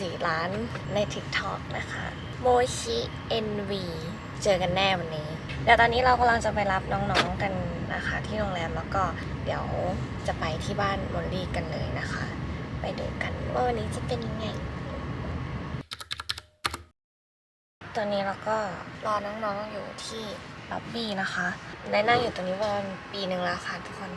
4 ล้านใน TikTok นะคะโมชิ NV เจอกันแน่วันนี้เดี๋ยวตอนนี้เรากำลังจะไปรับน้องๆกันนะคะที่โรงแรมแล้วก็เดี๋ยวจะไปที่บ้านมอลลี่กันเลยนะคะ ไปดูกันว่าวันนี้จะเป็นยังไง ตอนนี้เราก็รอน้องๆอยู่ที่ล็อบบี้นะคะได้นั่งอยู่ตรงนี้ประมาณปีหนึ่งแล้วค่ะทุกคน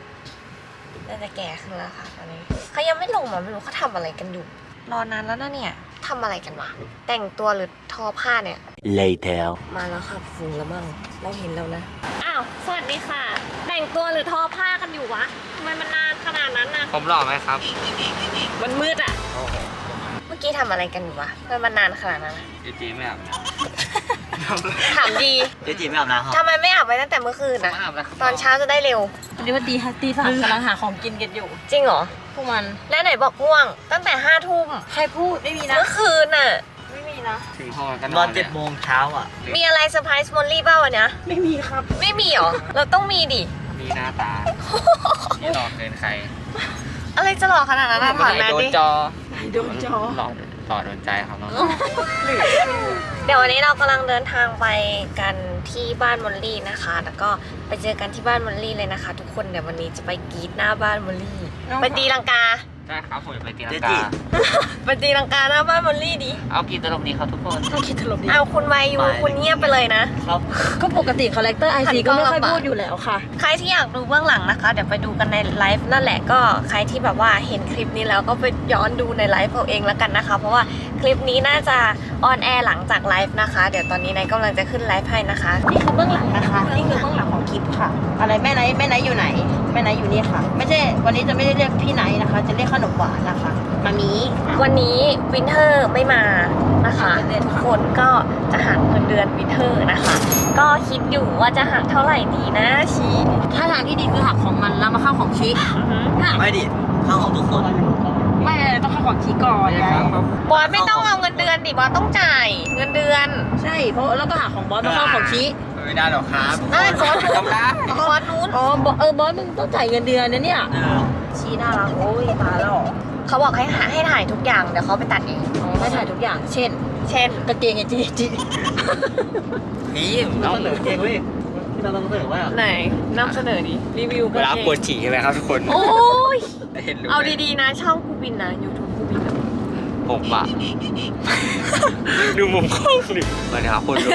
น่าจะแก่ขึ้นแล้วค่ะตอนนี้เขายังไม่ลงมาไม่รู้เขาทำอะไรกันอยู่ รอนานแล้วนะเนี่ยทำอะไรกันวะแต่งตัวหรือทอผ้าเนี่ย Later. มาแล้วค่ะฟูงแล้วมั่งเราเห็นแล้วนะ อ้าว สวัสดีค่ะ แต่งตัวหรือทอผ้ากันอยู่วะทำไมมันนานขนาดนั้นนะผมหล่อไหมครับ มันมืดอะเมื่อกี้ทำอะไรกันอยู่วะทำไมมันนานขนาดนั้นอะจริงๆไม่อาบน้ ถามดีเจ๊จีไม่อาบน้ำครับทำไมไม่อาบไปตั้งแต่เมื่อคืนำนะไม่อาบแล้วครับตอนเช้าจะได้เร็ววันนี้ว่าตีห้าตีสามกำลังหาของกินกันอยู่ จริงเหรอพวกมัน แล้วไหนบอกง่วง ตั้งแต่ห้าทุ่มใครพูดไม่มีนะเมื่อคืนน่ะไม่มีนะถึงห้องกันตนออนนเจ็ดโมงเช้าอะ มีอะไรเซอร์ไพรส์มอลลี่เปล่าวันเนี้ยไม่มีครับ ไม่มีเหรอ เราต้องมีดิ มีหน้าตานี่หลอกเกินใคร อะไรจะหลอกขนาดนั้นนะถอดแมสโดนดิจอโดนจอหลอก หลอกโดนใจครับน้องเดี๋ยววันนี้เรากำลังเดินทางไปกันที่บ้านมอลลี่นะคะ แล้วก็ไปเจอกันที่บ้านมอลลี่เลยนะคะ ทุกคนเดี๋ยววันนี้จะไปกรีดหน้าบ้านมอลลี่ไปตีลังกา ได้ครับผมจะไปตีลังเจ๊กาจีไปตีลังกาหน้าบ้านมอลลี่ดิ เอากี่ตลกดีครับทุกคน ต้องคิดถล่มดีเอาคุณไวอยู่คุณเงียบไปเลยนะ ครับ ก็ปกติคาแรคเตอร์ไอซีก็ไม่ค่อยพูดอยู่แล้วค่ะ ใครที่อยากดูเบื้องหลังนะคะ เดี๋ยวไปดูกันในไลฟ์นั่นแหละก็ใครที่แบบว่าเห็นคลิปนี้แล้วก็ไปย้อนดูในไลฟ์เอาเองแล้วกันนะคะ เพราะว่าค ลิปนี้น่าจะออนแอร์หลังจากไลฟ์นะคะ เดี๋ยวตอนนี้นายกำลังจะขึ้นไลฟ์ให้นะคะ นี่คือเบื้องหลังนะคะ นี่คือเบื้องหลังของคลิปค่ะ อะไรแม่ไนท์แม่ไนท์อยู่ไหน แม่ไนท์อยู่นี่ค่ะ ไม่ใช่วันนี้จะไม่ได้เรียกพี่ไนท์นะคะ จะเรียกขนมหวานนะคะ มามีวันนี้วินเทอร์ไม่มานะคะหักเงินเดือนทุกคนก็จะหักเงินเดือนวินเทอร์นะคะ ก็คิดอยู่ว่าจะหักเท่าไหร่ดีนะชีถ้าทางที่ดีคือหักของมันแล้วมาเข้าของชิหักไม่ดิเข้าของทุกคน ไม่ต้องเข้าของชิก่อนไงบอสไม่ต้องเอาเงินเดือนดิบอสต้องจ่ายเงินเดือน ใช่เพราะแล้วก็หักของบอสมาเข้าของชิไม่ได้หรอกครับได้บอสจำได้บอสนู้นอ๋อบอสเออบอสมึงต้องจ่ายเงินเดือนนะเนี่ยเออชี้น่ารักโอ้ยตายแล้วเขาบอกให้หาให้ถ่ายทุกอย่างเดี๋ยวเขาไปตัดเองอ๋อไม่ถ่ายทุกอย่าง เช่น เช่นกางเกงไอจีจีนี่เราเสนอเองเว้ยที่เราต้องเสนอว่าไหนนำเสนอดิรีวิวเวลาปวดฉี่ใช่ไหมครับทุกคนโอ้ย เห็นรู้ไหมเอาดีๆนะช่องกูบินนะ YouTube กูบินนะผมอะ ดูมุมกล้องดิสวัสดีครับคุณดู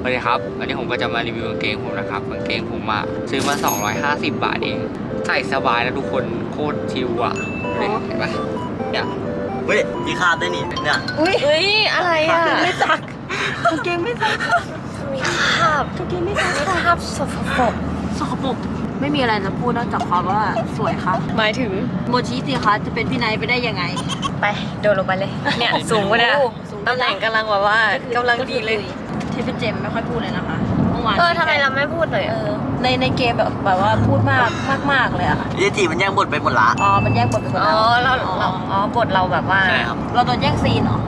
สวัสดีครับวันนี้ผมก็จะมารีวิวกางเกงผมนะครับกางเกงผมอะซื้อมา 250 บาทเองใส่สบายนะทุกคนโคตรชิวอะเห็นไหมเนี่ยเฮ้ยมีคาบได้วยนี่เนี่ยอุ้ยเฮ้ยอะไรอะไม่ซักกางเกงไม่ซักมีคราบกางเกงไม่ซักมีคราบสกปรกสกปรก ไม่มีอะไรจะพูดนอกจากความว่าสวยค่ะหมายถึงโมชิสิคะจะเป็นพี่ไนท์ไปได้ยังไง ไปโดนลงไปเลยเนี่ยสูงกว่าเนี่ยโอ้สูงตำแหน่งกำลังแบบว่ากำลังดีเลยที่เป็นเจมไม่ค่อยพูดเลยนะคะเมื่อวานเออทำไมเราไม่พูดเลยเออะอในในเกมแบบแบบว่าพูดมากมากมากเลยอะเจ๊จีมันแย่งบทไปหมดละ อ๋อมันแยกบทเป็นคนอ๋อละเราเราอ๋อบทเราแบบว่า ใช่ครับ เราโดนแย่งซีนเหรอ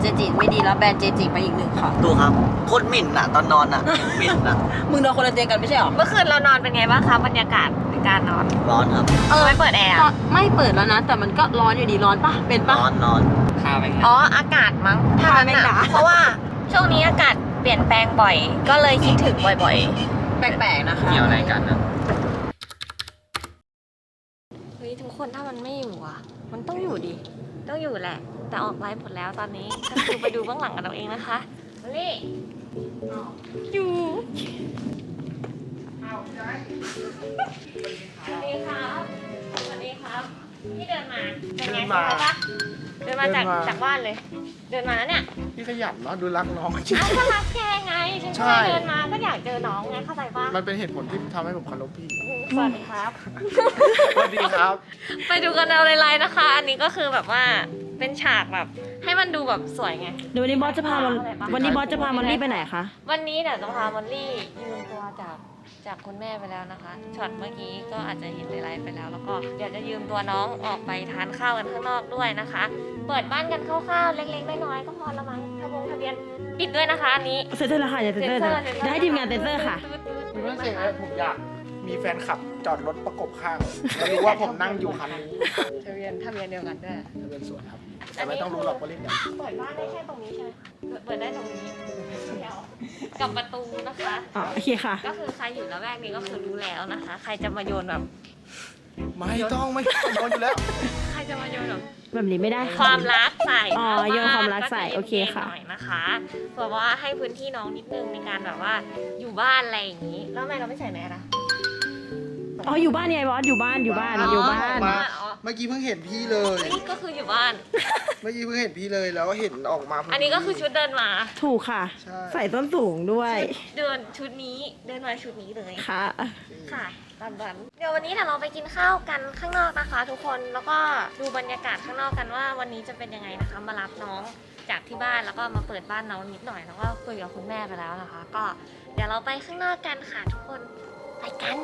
เจจิไม่ดีแล้วแบนเจจิไปอีกหนึ่งค่ะ ดูครับโคตรหมิ่นอะตอนนอนอะหมิ่นอะมึงนอนคนละเตียงกันไม่ใช่เหรอ เมื่อคืนเรานอนเป็นไงบ้างคะบรรยากาศในการนอน ร้อนครับ เออไม่เปิดแอร์อะไม่เปิดแล้วนะ แต่มันก็ร้อนอยู่ดีร้อนปะเป็นปะร้อนนอนค่าไหมครับอ๋ออากาศมั้งถ้าถ้านั้นไม่หอะนาเพราะว่าช่วงนี้อากาศเปลี่ยนแปลงบ่อย ก็เลยคิดถึงบ่อยแปลกๆนะคะเกี่ยวอะไรกันนะๆเฮ้ยทุกคนถ้ามันไม่อยู่อะ มันต้องอยู่ดิ ต้องอยู่แหละ แต่ออกไลฟ์หมดแล้วตอนนี้ ก็คือไปดูเบื้องหลังกันเอาเองนะคะมาลี่อยู่สวัสดีครับสวัสดีครับ พี่เดินมาเป็นไงสบายปะเดินมาจากเดินมา จากบ้านเลย เดินมาแล้วเนี่ยพี่ขยันเนาะดูรักน้องจริง อ้าวก็รักแกไงฉันใช่ก็เลยเดินมาก็อยากเจอน้องไงเข้าใจปะมันเป็นเหตุผลที่ทำให้ผมเคารพพี่สวัสดีครับ สวัสดีครับ ไปดูกันเอาไลน์นะคะ อันนี้ก็คือแบบว่า เป็นฉากแบบ ให้มันดูแบบสวยไง เดี๋ยววันนี้บอสจะพามันวันนี้บอสจะพามันรีบไปไหนคะวันนี้เดี๋ยวจะพามอลลี่ยืมตัวจากจากคุณแม่ไปแล้วนะคะช็อตเมื่อกี้ก็อาจจะเห็นในไลฟ์ไปแล้ว แล้วก็เดี๋ยวจะยืมตัวน้องออกไปทานข้าวกันข้างนอกด้วยนะคะ เปิดบ้านกันคร่าวๆเล็กๆน้อยๆก็พอละมั้งทะบงทะเบียนปิดด้วยนะคะอันนี้เซ็นเซอร์แล้วค่ะอย่าเซ็นเซอร์นะเดี๋ยวให้ทีมงานเซ็นเซอร์ค่ะคุณไม่เสียงเลยผมอยากมีแฟนคลับ จอดรถประกบข้างแล้วรู้ว่าผมนั่งอยู่คันนี้ทะเบียนทะเบียนเดียวกันด้วยทะเบียนสวยครับ แต่ไม่ต้องรู้หรอกว่าเล่นกันเปิดบ้านได้แค่ตรงนี้ใช่ไหมเปิดได้ตรงนี้เดี๋ยวกับประตูนะคะ อ๋อโอเคค่ะ ก็คือใครอยู่ละแวกนี้ก็คือรู้แล้วนะคะ ใครจะมาโยนแบบ ไม่ต้องไม่ต้องโดนอยู่แล้ว ใครจะมาโยนแบบแบบนี้ไม่ได้ความรักใส่อ๋อโยนความรักใส่ก็จโอเคค่ะย็นๆหน่อยนะคะเผื่อว่าให้พื้นที่น้องนิดนึงในการแบบว่าอยู่บ้านอะไรอย่างนี้ แล้วทำไมเราไม่ใส่แมสอะ อ๋ออยู่บ้านเนี่ยไอ้บอสอยู่บ้านอยู่บ้านอยู่บ้าน มาอ๋อ เมื่อกี้เพิ่งเห็นพี่เลย นี่ก็คืออยู่บ้าน เมื่อกี้เพิ่งเห็นพี่เลยแล้วก็เห็นออกมาพดี อันนี้ก็คือชุดเดินมาถูกค่ะ ใช่ ใส่ส้นสูงด้วยเดินชุดนี้เดินมาชุดนี้เลย ค่ะ ค่ะตามนั้นเดี๋ยววันนี้เดี๋ยวเราไปกินข้าวกันข้างนอกนะคะ ทุกคน แล้วก็ดูบรรยากาศข้างนอกกันว่าวันนี้จะเป็นยังไงนะคะ มารับน้องจากที่บ้านแล้วก็มาเปิดบ้านน้องนิดหน่อย แล้วก็คุยกับคุณแม่ไปแล้วนะคะ ก็เดี๋ยวเราไปข้างนอกกันค่ะทุกคน ไปกัน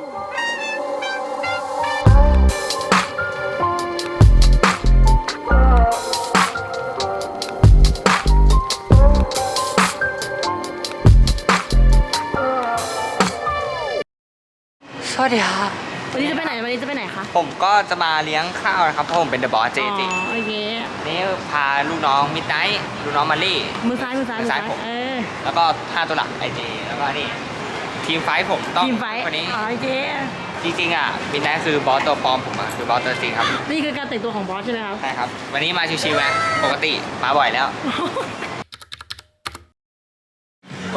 สวัสดีครับ วันนี้จะไปไหน วันนี้จะไปไหนคะผมก็จะมาเลี้ยงข้าวนะครับเพราะผมเป็นเดอะบอสเจอ๋อจริงโอเคนี่พาลูกน้องมิดไนท์ลูกน้องมารี่ มือซ้ายมือซ้ายมือซ้ายผม เออ แล้วก็ห้าตัวหลักไอเจแล้วก็นี่ ทีมไฟท์ผมต้องทีมไฟท์คนนี้อ๋อโอเคจริงๆอะมิดไนท์คือบอสตัวปลอมผมอะคือบอสตัวจริงครับนี่คือการแต่งตัวของบอสใช่ไหมครับใช่ครับ วันนี้มาชิวๆนะปกติมาบ่อยแล้ว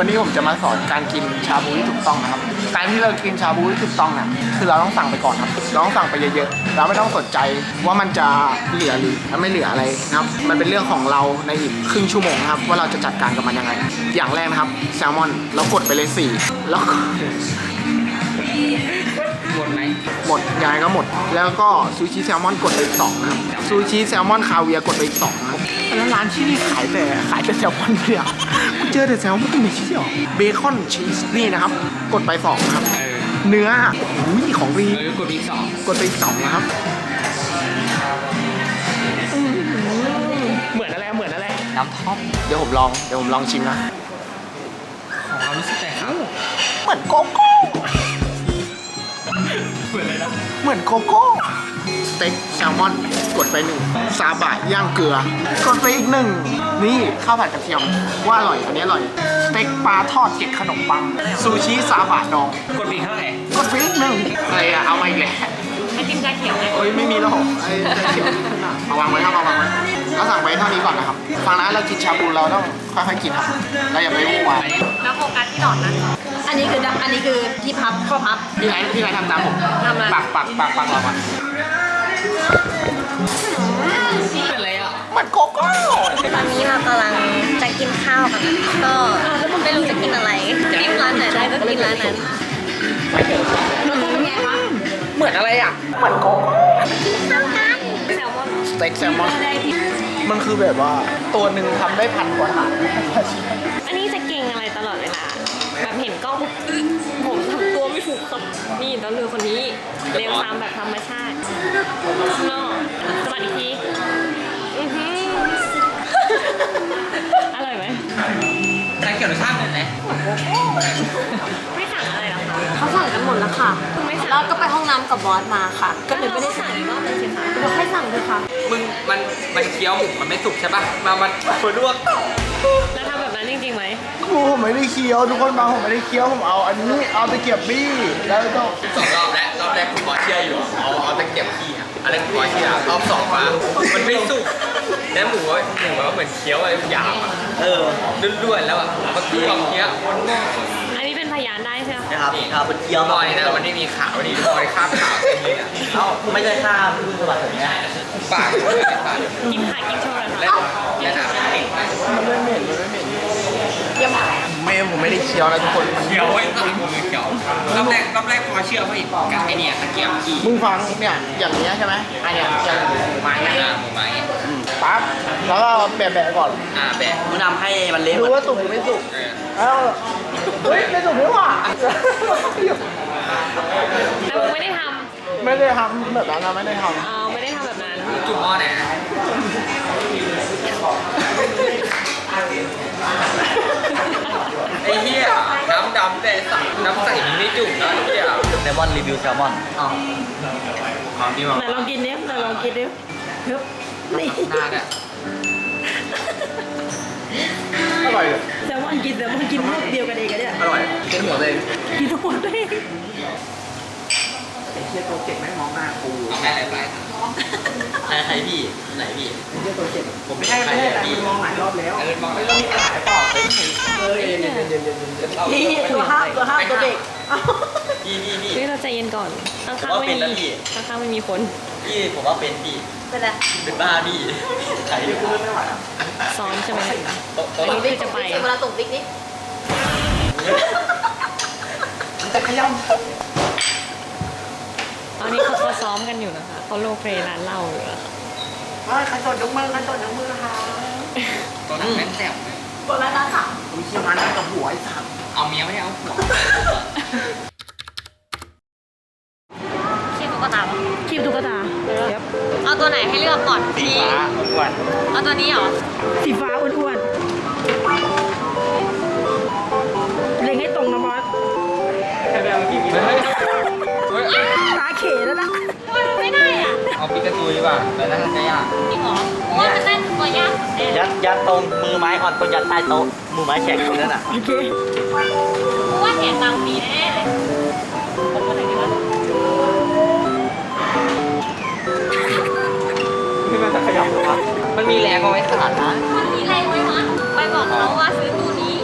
วันนี้ผมจะมาสอนการกินชาบูที่ถูกต้องนะครับ การที่เรากินชาบูที่ถูกต้องเนี่ยคือเราต้องสั่งไปก่อนครับเราต้องสั่งไปเยอะๆเราไม่ต้องสนใจว่ามันจะเหลือหรือไม่เหลืออะไรนะครับ มันเป็นเรื่องของเราในอีกครึ่งชั่วโมงนะครับ ว่าเราจะจัดการกับมันยังไง อย่างแรกนะครับแซลมอนเรากดไปเลยสี่แล้วก็หมดไหมหมดยังไงก็หมด แล้วก็ซูชิแซลมอนกดไปอีกสองนะครับซูชิแซลมอนคาเวียร์กดไปอีกสองนะครับ แล้วร้านที่นี่ขายแต่ขายแต่แซลมอนเลยอะกูเจอแต่แซลมอนไม่ใช่หรอเบคอนชีสนี่นะครับ กดไปสองนะครับเออเนื้ออุ้ยของดีเออกดอีกสองกดไปอีกสองนะครับเหมือนอะไรเหมือนอะไรน้ำท่อมเดี๋ยวผมลองเดี๋ยวผมลองชิมนะของความรู้สึกแต่ครับเหมือนโกโก้เหมือนอะไรนะเหมือนโกโก้ส เต็กแซลมอนกดไปหนึ่งซาบะย่างเกลือกดไปอีกหนึ่งนี่ข้าวผัดกระเทียมว่าอร่อยอันนี้อร่อยสเต็กปลาทอดเกล็ดขนมปังซูชิซาบะดองกดอีกเท่าไหร่กดไปอีกหนึ่งอะไรอะเอามาอีกแล้วไอติมชาเขียวไงโอ้ยไม่มีแล้วเหรอไอ้ใจเขียวเอาวางไว้ครับเอาวางไว้เราสั่งไปเท่านี้ก่อนนะครับฟังนะเรากินชาบูเราต้องค่อยๆกินครับเราอย่าไปวุ่นวายแล้วโฟกัสที่หนอนนะอันนี้คืออันนี้คือที่พับข้อพับพี่ไรพี่ไรทำตามผมทำอะไรปักปักปักปักเราก่อน เป็นไรอะมันโกโก้ตอนนี้เรากำลังจะกินข้าวกันก็ไม่รู้จะกินอะไรจิ้มร้านไหนได้ก็กินร้านนั้นรสชาติเป็นไงคะเหมือนอะไรอะเหมือนโกโก้ข้าวกันแซลมอนสเต็กแซลมอนมันคือแบบว่าตัวหนึ่งทำได้พันกว่าถาดอันนี้จะเก่งอะไรตลอดเวลาแบบเห็นกล้องปุ๊บอึ๊ะผมทำตัว ไม่ถูกครับนี่ต้องเรือคนนี้เร็วตามแบบธรรมชาตินอกสวัสดีทีอื้อหืออร่อยไหมชาเขียวรสชาติเป็นไงไม่สั่งอะไรหรอคะเขาสั่งกันหมดแล้วค่ะ คุณไม่สั่งแล้วก็ไปห้องน้ำกับบอสมาค่ะ ก็เลยไม่ได้สั่สั่งงอีกรอบหนึงสิคะเราให้สั่งเลยค่ะ มึงมันมันเคี้ยวหมูมันไม่สุกใช่ป่ะ มามันเปิดลวกแล้วทำแบบนั้นจ ริงๆไหมครูผมไม่ได้เคี้ยวทุกคนมาผมไม่ได้เคี้ยวผมเอาอันนี้เอาตะเกียบบี้แล้วก็สองรอบแล้วรอบแรกคุณบอสเชื่ออยู่เอาเอาตะเกียบขี้อะอะไรคุณบอสเชื่อรอบสองมามันไม่สุกแล้วหมูว่าหมูว่าเหมือนเคี้ยวอะไรหยาบอะเออล้วนๆแล้วอะมันคือความเคี้ยวอันนี้เป็นพยานได้ใช่ไหมนะครับครับเป็นเกี๊ยวบอยนะมันไม่มีขาวดีบอยข้ามขาวเป็นเลยอะเอ้าไม่ใช่ข้าวพึ่งสวัสดิ์แบบเนี้ยปากเลยปากกินค่ะกินโชว์เลยและค่ะและน้ำติดไปมันไม่เหม็นมันไม่เหม็น ไม่ผมไม่ได้เคี้ยวนะทุกคนมันเคี้ยวไว้ตอนมือเคี้ยวรอบแรกรอบแรกพอเชื่อเขาอีกกับไอเนี่ยตะเกียบขี้มึงฟังเนี่ยอย่างเนี้ยใช่ไหมอันเนี้ยอย่างหมูไม้เนี่ยอ่าหมูไม้เนี่ยปั๊บแล้วก็แบะๆก่อนอ่าแบะมึงทำให้มันเละดูเหมือนว่าสุกหรือไม่สุกเออแล้วเฮ้ยไม่ถูกด้วยว่ะแต่มึงไม่ได้ทไม่ได้ทำแบบนั้นนะไม่ได้ทำเอาไม่ได้ทำแบบนั้นจุ่มหม้อไหนไอ้เหี้ยน้ำดำแต่ใสน้ำใสมันไม่จุ่มนะไอ้เหี้ยแซลมอนรีวิวแซลมอนอ้าวความที่มาไหนลองกินดิไหนลองกินดิฮึบนี่หน้าเนี่ยำอร่อยเลยแซลมอนกินแซลมอนกินลูกเดียวกันเองอะเนี่ยอร่อยกินหัวเลยกินทั้งหมดเลยไอ้เชี่ยตัวเก่งแม่งมองหน้ากูเอาแค่ไหนไปใครใครพี่ไหนพี่ไอ้เชี่ยตัวเก่งผมไม่ไม่ใช่ใช่ใครไม่ใช่แต่พี่มึงมองหลายรอบแล้วเออมองไปไม่ต้องมีปัญหาเปล่าเฮ้ยเย็ นเย็นเย็นเย็นเย็นเย็นนี่ตัวห้ามตัวห้ามตัวเด็กพี่พี่พี่ เฮ้ยเราใจเย็นก่อน ข้างผมๆว่าไม่เป็นแล้วมีข้างๆไม่มีคนพี่ผมว่าเป็นพี่เป็นไรเป็นบ้าพี่ใครอยู่ซ้อมใช่ไหมโต๊ะอัโต๊ะนนี้คือจะไปเวลาส่งบิ๊กนี่มันจะขย้ตอนนี้เขาเขาซ้อมกันอยู่นะคะเขาโลเพลย์ร้านเหล้าอยู่อะค่ะำเฮ้ยใครสดยกมือใครสดยกมือค่ะตัวนั้นแม่งแซ่บตัวละล้านสาม อุ้ยเชี่ยมันนั่งกับหัวไอ้สัตว์เอาเมียไม่ได้เอาผัวคิดตุ๊กตาปะคีบตุ๊กตาเย็บเอาตัวไหนให้เลือกก่อนสีพี่ฟ้าอ้วนเอาตัวนี้เหรอ สีฟ้าอ้วนๆเล็งให้ตรงนะบอสเฮ้ยเฮ้ยตาเขแล้วนะทำไมมันไม่ได้อะ เอาปิกาจูดีกว่าแต่น่าจะยากจริงเหรอ ว่ามันน่าจะตัวยากสุดแน่ยัดยัดตรงมือไม้อ่อนก็ยัดใต้โต๊ะมือไม้แข็งอยู่นั่นน่ะโอเคเพราะว่าเสียตังค์ฟรีแน่ๆเลยผมก็เลยคิดว่านี่มันจะขย้ำหรอวะมันมีแรงเอาไว้ขาดนะมันมีอะไรไหมวะไปบอกเขาว่าซื้อตู้นี้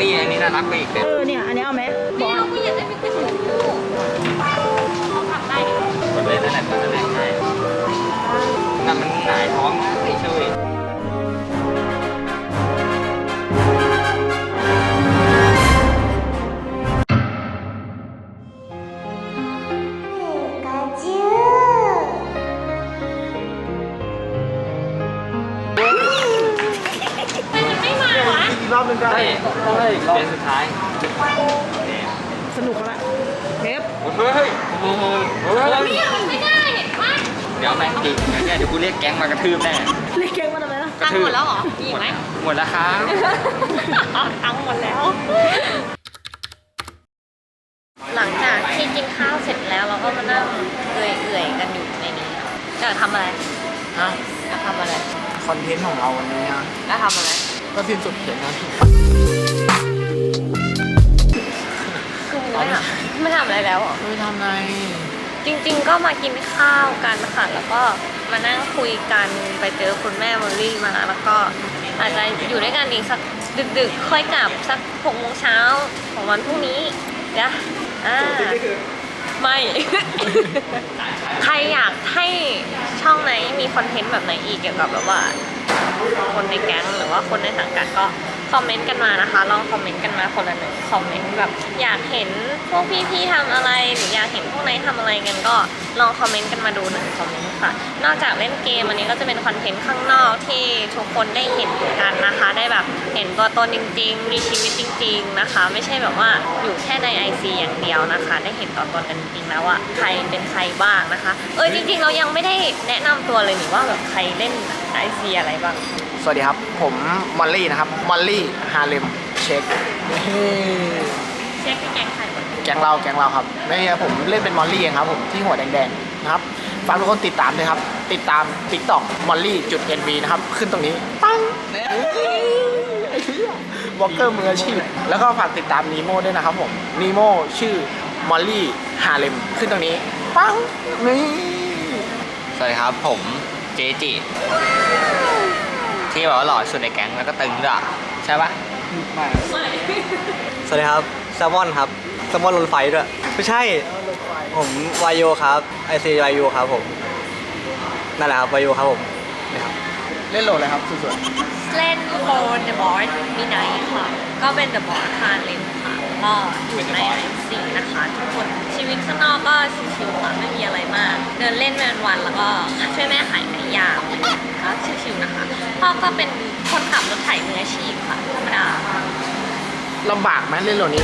นี่อันนี้น่ารักไปอีกเลยเออเนี่ยอันนี้เอาไหมบไม่อสเอาไม่อยากได้เป็นก หงายท้องนะไม่ช่วยทำไมมันไม่มาวะอีกรอบหนึงกันได้ต้องได้อีกรอบเป็นสุดท้ายสนุกแล้วเทป เฮ้ยเฮ้ยเฮ้ยเฮ้ย เนี่ยมันไม่ได้เห็นปะเดี๋ยวแม่งจริงเดี๋ยวเนี่ยเดี๋ยวกูเรียกแก๊งมากระทืบแน่ เล่นเกมมาทำไมล่ะตังค์หมดแล้วเหรอมีอีกไหม หมดแล้วครับ ตังค์หมดแล้ว หลังจากที่กินข้าวเสร็จแล้วเราก็มานั่งเอื่อยๆกันอยู่ในนี้จะทำอะไรฮะจะทำอะไรคอนเทนต์ของเราวันนี้นะจะทำอะไร ก็สิ้นสุดเขียนนะคือไม่ทำไม่ทำอะไรแล้วเหรอไม่ทำไง จริง ๆ ก็มากินข้าวกันค่ะแล้วก็มานั่งคุยกันไปเจอคุณแม่มอรี่มา แล้วก็อาจจะอยู่ด้วยกันอีกสักดึกๆ ค่อยกลับสักหกโมงเช้าของวันพรุ่งนี้นะอ่าไม่ ใครอยากให้ช่องไหนมีคอนเทนต์แบบไหนอีกเกี่ยวกับแบบว่า คนในแก๊งหรือว่าคนในสังกัดก็ คอมเมนต์กันมานะคะ ลองคอมเมนต์กันมาคนละหนึ่งคอมเมนต์แบบอยากเห็นพวกพี่ๆทำอะไรหรืออยากเห็นพวกไหนทำอะไรกันก็ลองคอมเมนต์กันมาดูหนึ่งคอมเมนต์ค่ะ นอกจากเล่นเกมอันนี้ก็จะเป็นคอนเทนต์ข้างนอกที่ทุกคนได้เห็นกันนะคะ ได้แบบเห็นตัวตนจริงๆ มีชีวิตจริง ๆนะคะ ไม่ใช่แบบว่าอยู่แค่ใน IC อย่างเดียวนะคะ ได้เห็นตัวตนกันจริงๆแล้วอะใครเป็นใครบ้างนะคะ เออจริงๆเรายังไม่ได้แนะนำตัวเลยหนี่ว่าแบบใครเล่น IC อะไรบ้างสวัสดีครับ ผมมอลลี่นะครับ มอลลี่ฮาเลมเช็คเช็คที่แกงไข่หมดแกงเราแกงเราครับไม่ใช่ผมเล่นเป็นมอลลี่เองครับผมที่หัวแดงๆนะครับฝากทุกคนติดตามด้วยครับ ติดตาม TikTok มอลลี่จุด NV นะครับ ขึ้นตรงนี้ปังวอลเกอร์มืออาชีพ แล้วก็ฝากติดตามนีโม่ด้วยนะครับผมนีโม่ชื่อมอลลี่ฮาเลมขึ้นตรงนี้ปังนี่ สวัสดีครับผม เจจิที่แบบว่าหล่อสุดในแก๊งแล้วก็ตึงด้วยอะใช่ปะสวัสดีครับแซลมอนครับแซลมอนลนไฟด้วยไม่ใช่ ผมวายโยครับไอซีวายโยครับผมนั่นแหละครับวายโยครับผมนี่ครับเล่นโหลดเลยครับสุดเล่นโคน The Boss มีไนท์ค่ะ ก็เป็น The Boss คาเลมค่ะ ก็อยู่ใน IC นะคะทุกคนชีวิตข้างนอกก็ชิวๆค่ะไม่มีอะไรมาก เดินเล่นเป็นวันๆแล้วก็ช่วยแม่ขายไก่ย่างก็ชิวๆนะคะพ่อก็เป็นคนขับรถไถมืออาชีพค่ะธรรมดาๆลำบากไหมเล่นเหล่านี้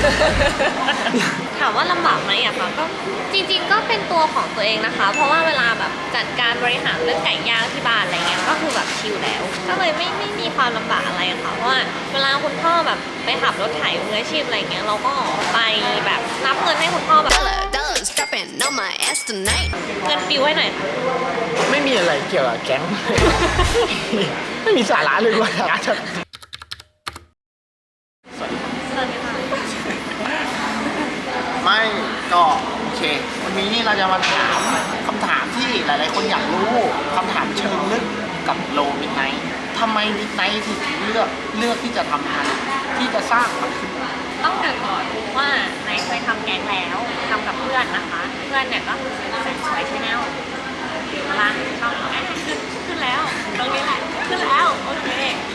ถามว่าลำบากไหมอะคะก็ จริงๆก็เป็นตัวของตัวเองนะคะ เพราะว่าเวลาแบบจัดการบริหารเรื่องไก่ย่างที่บ้านอะไรเงี้ยก็คือแบบชิลแล้ว ก็เลยไม่ไม่มีความลำบากอะไรอะค่ะ เพราะว่าเวลาคุณพ่อแบบไปขับรถไถมืออาชีพอะไรเงี้ยเราก็ไปแบบนับเงินให้คุณพ่อแบบ Dollar, dollars dropping on my ass tonight. เงินปิวให้หน่อยค่ะไม่มีอะไรเกี่ยวกับแก๊ง ไม่มีสาระเลยว่าจะ สวัสดีค่ะ ไม่ก็โอเค วั นนี้เราจะมาถามคำถามที่หลาย ๆ คนอยากรู้คำถามเชิงลึกกับโลมิดไนท์ทำไมมิดไนท์ถึงเลือกเลือกที่จะทำงานที่จะสร้างมันขึ้นมาต้องเกรินก่อนว่าไนายเคยทำแก๊งแล้วทำกับเพื่อนนะคะ เพื่อนเนี่ยก็คือแสนสวยชาแนลอยู่ร้านช่องแอนขึ้นขึ้นแล้ว ตรงนี้แหละขึ้นแล้วโอเค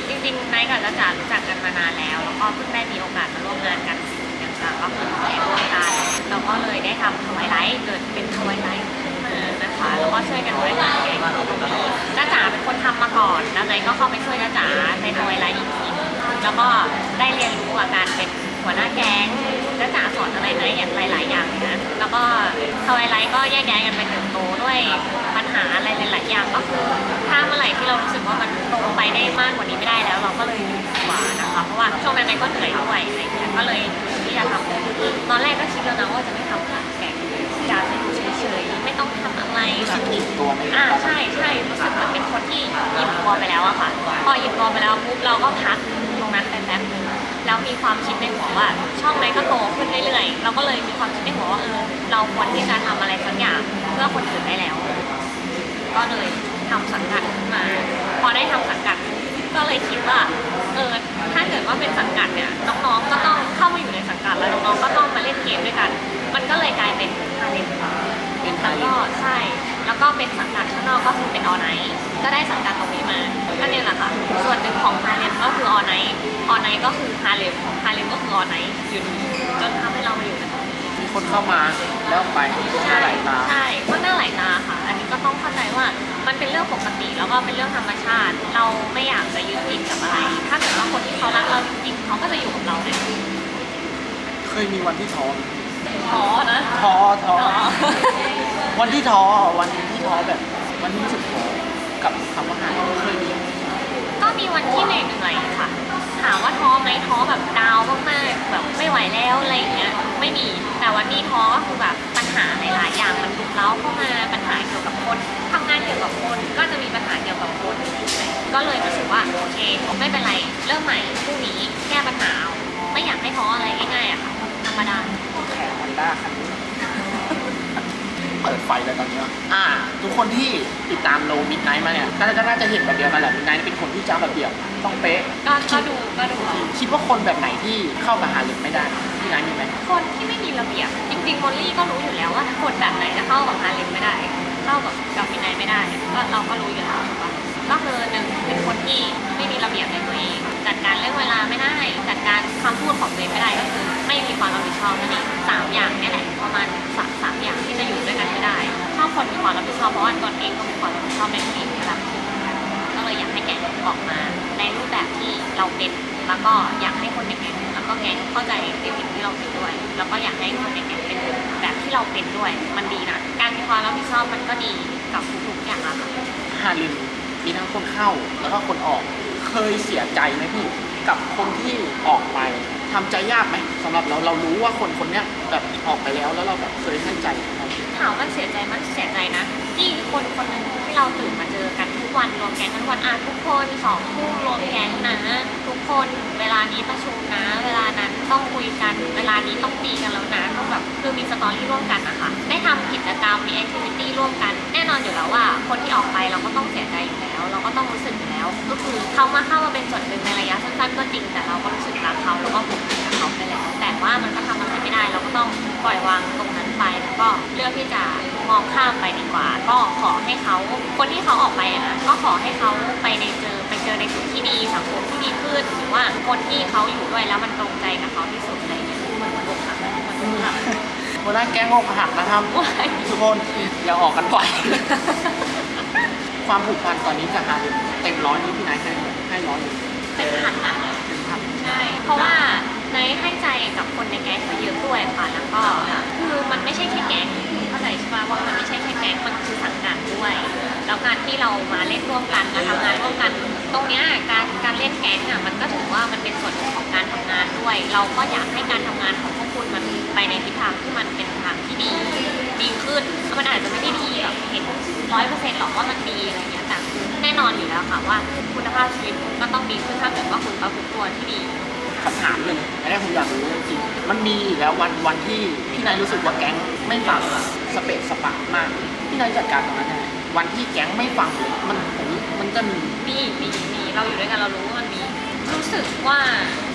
จริงๆไนายกับจ้าจ๋ารู้จักกันมานานแล้ว แล้วก็เพิ่งได้มีโอกาสมาร่วมงานกันอย่างต่างก็คือ ก็เลยได้ทำทวายไลท์เกิดเป็นทวายไลท์ขึ้นมานะคะแล้วก็ช่วยกันบริหารแก๊งจ้าจ๋าเป็นคนทำมาก่อนแล้วไนายก็เข้าไปช่วยจ้าจ๋าในทวายไลท์อีกทีแล้วก็ได้เรียนรู้กับการเป็นหัวหน้าแก๊งจะจ๋าสอนอะไรไหนอย่างหลาย ๆ อย่างนะแล้วก็ทวายไลท์ก็แยกย้ายกันไปเติบโตด้วยปัญหาอะไรหลาย ๆ อย่างก็คือถ้าเมื่อไหร่ที่เรารู้สึกว่ามันลงไปได้มากกว่านี้ไม่ได้แล้ว เราก็เลยหยุดดีกว่านะคะเพราะว่าช่วงนั้นนายก็เหนื่อยด้วยอะไรอย่างเงี้ยก็เลย จะทำอย่างอื่นตอนแรกก็คิดแล้วนะว่าจะไม่ทำงานแก๊งอยากจะอยู่เฉยๆไม่ต้องทำอะไรรู้แบสึบกอิ่มตัวในอ่าตอนนั้นใช่ใช่รู้สึกเหมือนเป็นคนที่อิ่มตัวไปแล้วอะค่ะพออิ่มตัวไปแล้วปุ๊บเราก็พักตรงนั้นไปแป๊บนึงแล้วมีความคิดในหัวว่า ช่องไหนก็โตขึ้นเรื่อยๆเราก็เลยมีความคิดในหัวว่าเออเราควรที่จะทำอะไรสักอย่างเพื่อคนอื่นได้แล้ว ก็เลยทำสังกัดขึ้นมา พอได้ทำสังกัดก็เลยคิดว่า เออถ้าเกิดว่าเป็นสังกัดเนี่ยน้องๆก็ต้องเข้ามาอยู่ในสังกัดแล้วน้องๆก็ต้องมาเล่นเกมด้วยกัน มันก็เลยกลายเป็นฮาเลนเป็นแล้วก็ใช่ แล้วก็เป็นสังกัดข้างนอกก็คือเป็นออนไนท์ก็ได้สังกัดตรงนี้มาก็เนี่ยแหละค่ะส่วนหนึ่งของฮาเลมก็คือออนไนท์ออนไนท์ก็คือฮาเลมฮาเลมก็คือออนไนท์อยู่ดีจนทำให้เรามาอยู่ในตรงนี้มีคนเข้ามาแล้วไปตัวหน้าใช่ไหลตาใช่ก็หน้าไหลตาค่ะอันนี้ ก็ต้องเข้าใจว่ามันเป็นเรื่องปกติแล้วก็เป็นเรื่องธรรมชาติ เราไม่อยากจะยึดติดกับอะไร ถ้าเกิดว่าคนที่เขารักเราจริงๆเขาก็จะอยู่กับเราเนี่ยเคยมีวันที่ท้อไหมท้อนะท้อท้อท้อวันที่ท้อวันที่ท้อแบบ วันที่รู้สึกท้อกับคำว่าหายเคยมีไหมก็มี วันที่เหนื่อยๆค่ะ ถามว่าท้อไหมท้อแบบดาวมากๆแบบไม่ไหวแล้วอะไรอย่างเงี้ยไม่มี แต่วันนี้ท้อก็คือแบบปัญหาหลายๆอย่างมันลุกเล้าเข้ามาปัญหาเกี่ยวกับคนทำงานเกี่ยวกับคนก็จะมีปัญหาเกี่ยวกับคนก็เลยรู้สึกว่าโอเคไม่เป็นไรเริ่มใหม่พรุ่งนี้แก้ปัญหาไม่อยากให้ท้ออะไรง่ายๆอะค่ะธรรมดาแข่งฮอนด้าคัน เปิดไฟเลยตอนเนี้ยอ่า ทุกคนที่ติดตามโลมิดไนท์มาเนี่ยน่าจะน่าจะเห็นแบบเดียวกันแหละมิดไนท์เป็นคนที่เจ้าระเบียบต้องเป๊ะก็ก็ดูก็ดูเอาคิดว่าคนแบบไหนที่เข้ากับฮาเลมไม่ได้พี่ไนท์มีไหมคนที่ไม่มีระเบียบ จริงๆมอลลี่ก็รู้อยู่แล้วว่าคนแบบไหนจะเข้ากับฮาเลมไม่ได้ เข้ากับกับมินไนไม่ได้ ก็เราก็รู้อยู่แล้วถูกปะก็คือหนึ่งเป็นคนที่ไม่มีระเบียบในตัวเอง จัดการเรื่องเวลาไม่ได้ จัดการคำพูดของตัวเองไม่ได้ก็คือ ไม่มีความรับผิดชอบนั่นเองสามอย่างนี่แหละประมาณสามสามอย่างที่จะอยู่ด้วยกันไม่ได้ชอบคนมีความรับผิดชอบเพราะว่าตนเองก็มีความรับผิดชอบในตัวเองนะครับก็เลยอยากให้แก๊งออกมา ในรูปแบบที่เราเป็นแล้วก็อยากให้คนในแก๊งแล้วก็แก๊งเข้าใจในสิ่งที่เราเป็นด้วย แล้วก็อยากให้คนในแก๊งเป็นแบบที่เราเป็นด้วย มันดีนะ การมีความรับผิดชอบมันก็ดีกับทุกๆอย่างอะค่ะฮาเลมมีทั้งคนเข้าแล้วก็คนออก เคยเสียใจไหมพี่กับคนที่ ทำใจยากไหมสำหรับเราเรารู้ว่าคนคนเนี้ยแบบออกไปแล้วแล้วเราแบบเคยให้ใจเขาถามว่าเสียใจมันเสียใจนะที่คนคนนึงที่เราตื่นมาเจอกันทุกวันรวมแก๊งกันทุกวันอะทุกคนสองคู่รวมแก๊งนะ คนเวลานี้ประชุมนะ เวลานั้นต้องคุยกัน เวลานี้ต้องตีกันแล้วนะต้องแบบคือมีสตอรี่ร่วมกันนะคะได้ทำกิจกรรมมีแอคทิวิตี้ร่วมกัน แน่นอนอยู่แล้วว่า คนที่ออกไปเราก็ต้องเสียใจอยู่แล้ว เราก็ต้องรู้สึกอยู่แล้ว ก็คือเขามาเข้ามาเป็นส่วนหนึ่งในระยะสั้นๆก็จริง แต่เราก็รู้สึกรักเขาแล้วก็ผูกพันกับเขาไปแล้ว แต่ว่ามันก็ทำอะไรไม่ได้ เราก็ต้องปล่อยวางตรงนั้นไปแล้วก็เลือกที่จะมองข้ามไปดีกว่า ก็ขอให้เขาคนที่เขาออกไปนะก็ขอให้เขาไปในเจอ ไปเจอในจุดที่ดีสังคมที่ดีขึ้นหรือว่าคนที่เขาอยู่ด้วยแล้วมันตรงใจกับเขาที่สุดอะไรอย่างเงี้ยเหมือนมันอกหักนะเหมือนอกหักวันนั้แก๊งอกหักนะครับทุกคนอย่าออกกันบ่อยความผูกพันตอนนี้กับฮาเลมเต็มร้อยนี่พี่นายให้ให้ร้อยหนึ่งเป็นพันนะเป็นพันใช่เพราะว่าในให้ใจกับคนในแก๊งมาเยอะด้วยค่ะแล้วก็คือมันไม่ใช่แค่แก๊งเข้าใจใช่ป่ะว่ามันไม่ใช่แค่แก๊งมันคือสังกัดด้วย แล้วการที่เรามาเล่นร่วมกันมาทำงานร่วมกัน ตรงเนี้ยการการเล่นแก๊งอะมันก็ถือว่ามันเป็นส่วนหนึ่งของการทำงานด้วย เราก็อยากให้การทำงานของพวกคุณมันไปในทิศทางที่มันเป็นทางที่ดีดีขึ้นมันอาจจะไม่ได้ดีแบบเห็นร้อยเปอร์เซ็นต์หรอกว่ามันดีอะไรเงี้ยแต่แน่นอนอยู่แล้วค่ะว่าคุณภาพชีวิตก็ต้องดีขึ้นถ้าเกิดว่าคุณประพฤติตัวที่ดีคำถามหนึ่งอันนี้ผมอยากรู้จริงมันมีแล้ววันวันที่พี่นายรู้สึกว่าแก๊งไม่ฟังสเปะสปะมากพี่นายจัดการตรงนั้นยังไงวันที่แก๊งไม่ฟังมันผม มันจะมี มีมีมีเราอยู่ด้วยกันเรารู้ว่ามันมี รู้สึกว่า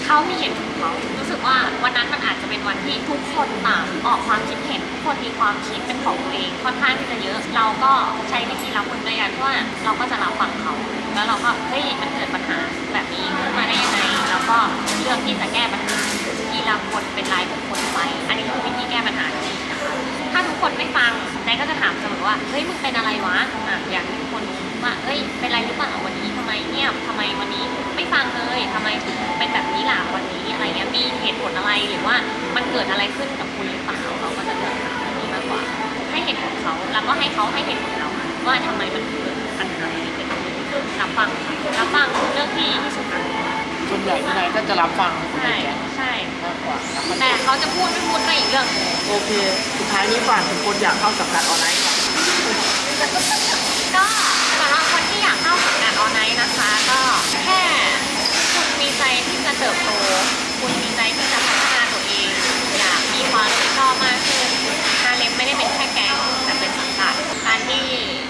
เขามีเหตุผลของเขารู้สึกว่าวันนั้นมันอาจจะเป็นวันที่ทุกคนต่างออกความคิดเห็นทุกคนมีความคิดเป็นของตัวเองค่อนข้างที่จะเยอะ เราก็ใช้วิธีรับมือด้วยกันเพราะว่าเราก็จะรับฟังเขา แล้วเราก็เฮ้ยมันเกิดปัญหาแบบนี้ขึ้นมาได้ยังไงแล้วก็เลือกที่จะแก้ปัญหาทีละคนเป็นรายบุคคลไป อันนี้คือวิธีแก้ปัญหาที่ดีนะคะถ้าทุกคนไม่ฟังนายก็จะถามเสมอว่าเฮ้ยมึงเป็นอะไรวะอะอยากให้ทุกคน ว่าเฮ้ยเป็นไรหรือเปล่าวันนี้ทำไมเงียบทำไมวันนี้ไม่ฟังเลยทำไมถึงเป็นแบบนี้ล่ะวันนี้อะไรเงี้ยมีเหตุผลอะไรหรือว่ามันเกิดอะไรขึ้นกับคุณหรือเปล่าเราก็จะเลือกถามแบบนี้มากกว่า ให้เหตุผลเขาแล้วก็ให้เขาให้เหตุผลเราว่าทำไมมันถึงเกิดปัญหานี้เกิดขึ้นรับฟังรับฟังคือเรื่องที่ดีที่สุดนะส่วนใหญ่พี่นายก็จะรับฟังคนในใช่แก๊งใช่มากกว่านะครับแต่เขาจะพูดไม่พูดก็อีกเรื่องหนึ่งโอเค สุดท้ายนี้ฝากถึงคนอยากเข้าสังกัดออนไลน์ครับ ก็สำหรับคนที่ อยากาสังกัดออนไลน์นะคะ ก็แค่คุณมีใจที่จะเติบโต คุณมีใจที่จะพัฒนาตัวเอง อยากมีความรับผิดชอบมากขึ้นฮาเลมไม่ได้เป็นแค่แก๊งแต่เป็นสังกัดการที่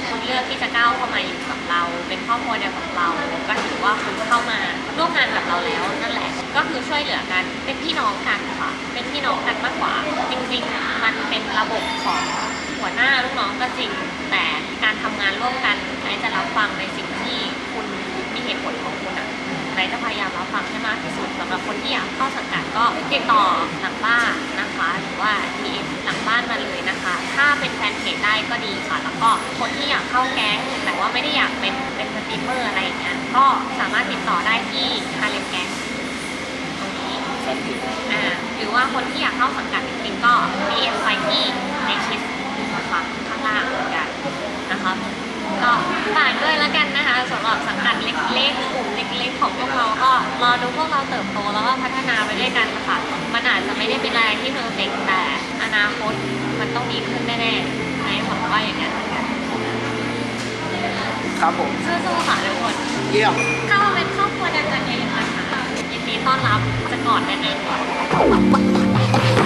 คุณเลือกที่จะก้าวเข้ามาอยู่กับเรา เป็นครอบครัวเดียวกับเรา ก็ถือว่าคุณเข้ามาร่วมงานกับเราแล้วนั่นแหละ ก็คือช่วยเหลือกันเป็นพี่น้องกันค่ะ เป็นพี่น้องกันมากกว่า จริงๆ มันเป็นระบบของ หัวหน้าลูกน้องก็จริง แต่การทำงานร่วมกันไหนจะรับฟังในสิ่งที่คุณมีเหตุผลของคุณอะไหนจะพยายามรับฟังให้มากที่สุดสำหรับคนที่อยากเข้าสังกัดก็ติดต่อหลังบ้านนะคะ หรือว่า DM หลังบ้านมาเลยนะคะ ถ้าเป็นแฟนเพจได้ก็ดีค่ะ แล้วก็คนที่อยากเข้าแก๊งแต่ว่าไม่ได้อยากเป็นเป็นสตรีมเมอร์อะไรอย่างเงี้ยก็สามารถติดต่อได้ที่ฮาเลมแก๊งตรงนี้แฟนเพจอ่าหรือว่าคนที่อยากเข้าสังกัดจริงๆก็ DM ไปที่ในชิปนะคะข้าง ล่างเหมือนกันนะคะก็ฝากด้วยแล้วกันนะคะสำหรับสังกัดเล็กๆกลุ่มเล็ก ๆ ของพวกเราก็รอดูพวกเราเติบโตแล้วก็พัฒนาไปด้วยกันนะคะมันอาจจะไม่ได้เป็นอะไรที่เพอร์เฟกต์แต่อนาคตมันต้องดีขึ้นแน่ๆในผมว่าอย่างนั้นเหมือนกันครับผมสู้ๆค่ะทุกคนเยี่ยมเข้ามาเป็นครอบครัวเดียวกันเยอะๆนะคะยินดีต้อนรับจะกอดแน่นๆ